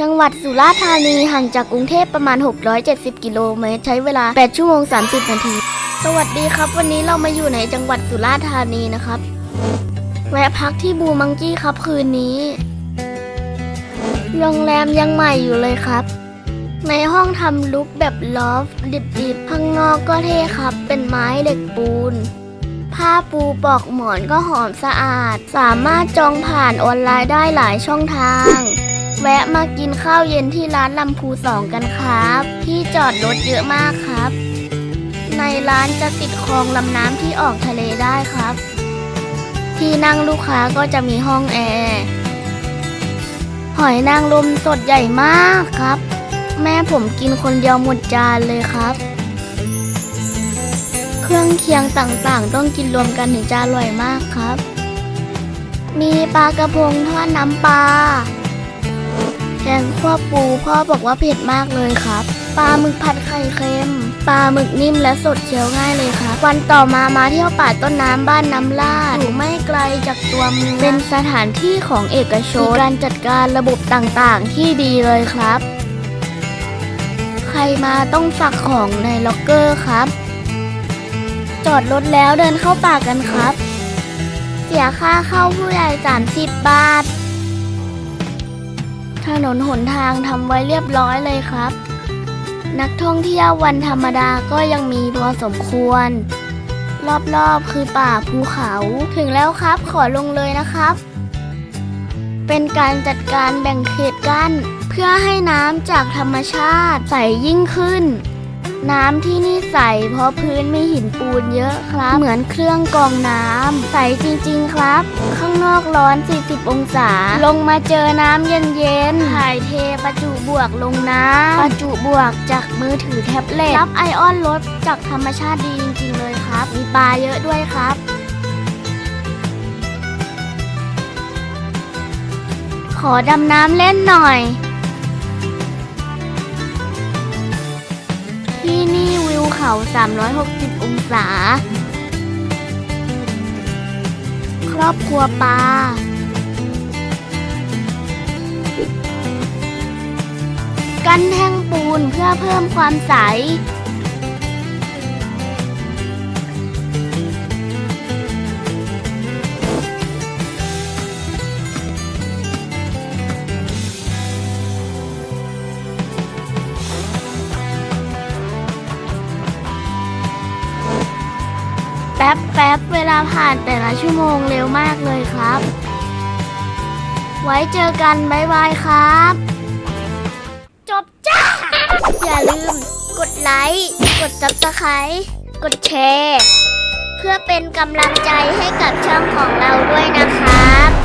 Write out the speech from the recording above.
จังหวัดสุราษฎร์ธานีห่างจากกรุงเทพประมาณ 670 กิโลเมตร ใช้เวลา 8 ชั่วโมง 30 นาที สวัสดีครับ วันนี้เรามาอยู่ในจังหวัดสุราษฎร์ธานีนะครับ แวะพักที่บูมังกี้ครับคืนนี้ โรงแรมยังใหม่อยู่เลยครับ ในห้องทำลุกแบบลอฟดิบๆข้างนอกก็เท่ครับ เป็นไม้เหล็กปูนผ้าปูปอกหมอนก็หอมสะอาด สามารถจองผ่านออนไลน์ได้หลายช่องทาง แวะมากินข้าวเย็นที่ร้านลำพูสองกันครับ ที่จอดรถเยอะมากครับ ในร้านจะติดคลองลำน้ำที่ออกทะเลได้ครับ ที่นั่งลูกค้าก็จะมีห้องแอร์หอยนางรมสดใหญ่มากครับ แม่ผมกินคนเดียวหมดจานเลยครับ เครื่องเคียงต่างๆ ต้องกินรวมกันถึงจะอร่อยมากครับ มีปลากระพงทอดน้ำปลา แกงคั่วปูพ่อบอกว่าเผ็ดมากเลยครับปลาหมึกผัดไข่เค็มปลาหมึกนิ่มและสดเคี้ยวง่ายเลยครับวันต่อมามาเที่ยวป่าต้นน้ำบ้านน้ำลาดอยู่ไม่ไกลจากตัวเมืองเป็นสถานที่ของเอกชนการจัดการระบบต่างๆ ที่ดีเลยครับ ใครมาต้องฝากของในล็อกเกอร์ครับ จอดรถแล้วเดินเข้าป่ากันครับ เสียค่าเข้าผู้ใหญ่ 30 บาท ถนนหนทางทำไว้เรียบร้อยเลยครับ นักท่องเที่ยววันธรรมดาก็ยังมีพอสมควร รอบๆคือป่าภูเขาถึงแล้วครับขอลงเลยนะครับ เป็นการจัดการแบ่งเขตกั้น เพื่อให้น้ำจากธรรมชาติใสยิ่งขึ้น น้ำที่นี่ใสเพราะพื้นมีหินปูนเยอะครับ เหมือนเครื่องกรองน้ำใสจริงๆครับ ข้างนอกร้อน 40 องศา ลงมาเจอน้ำเย็นๆถ่ายเทประจุบวกลงน้ำประจุบวกจากมือถือแท็บเล็ตรับไอออนลดจากธรรมชาติดีจริงๆเลยครับ มีปลาเยอะด้วยครับขอดำน้ำเล่นหน่อย ที่นี่วิวเขา 360 องศา ครอบครัวปลากันแท่งปูนเพื่อเพิ่มความใส ป๊บแป๊บเวลาผ่านแต่ละชั่วโมงเร็วมากเลยครับ ไว้เจอกัน บ๊ายบายครับ จบจ้า อย่าลืม กดไลค์ กดซับสไครต์กดแชร์ เพื่อเป็นกำลังใจให้กับช่องของเราด้วยนะครับ